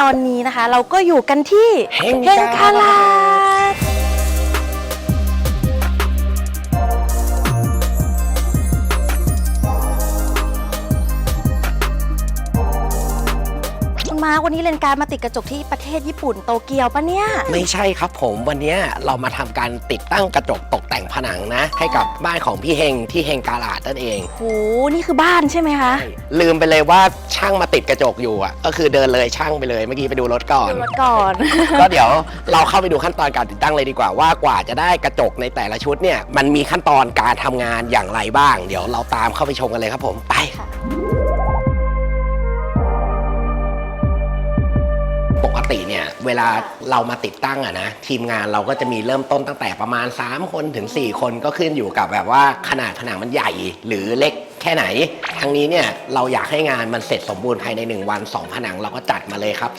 ตอนนี้นะคะ เราก็อยู่กันที่เฮงเฮงคาลา คุณมาร์ควันนี้เรียนการมาติดกระจกที่ประเทศญี่ปุ่นโตเกียวปะเนี่ย ไม่ใช่ครับผมวันเนี้ยเรามาทำการติดตั้งกระจกตกแต่งผนังนะ ให้กับบ้านของพี่เฮงที่เฮงกาลาดนั่นเอง โห นี่คือบ้านใช่ไหมคะลืมไปเลยว่าช่างมาติดกระจกอยู่อะก็คือเดินเลยช่างไปเลยเมื่อกี้ไปดูรถก่อน ดูรถก่อน ก็เดี๋ยวเราเข้าไปดูขั้นตอนการติดตั้งเลยดีกว่าว่ากว่าจะได้กระจกในแต่ละชุดเนี่ยมันมีขั้นตอนการทำงานอย่างไรบ้าง เดี๋ยวเราตามเข้าไปชมกันเลยครับผมไป ปกติเนี่ยเวลาเรามาติดตั้งอะนะทีมงานเราก็จะมีเริ่มต้นตั้งแต่ประมาณ 3 คนถึง 4 คนก็ขึ้นอยู่กับแบบว่าขนาดผนังมันใหญ่หรือเล็กแค่ไหนทั้งนี้เนี่ยเราอยากให้งานมันเสร็จสมบูรณ์ภายใน 1 วัน 2 ผนังเราก็จัดมาเลยครับ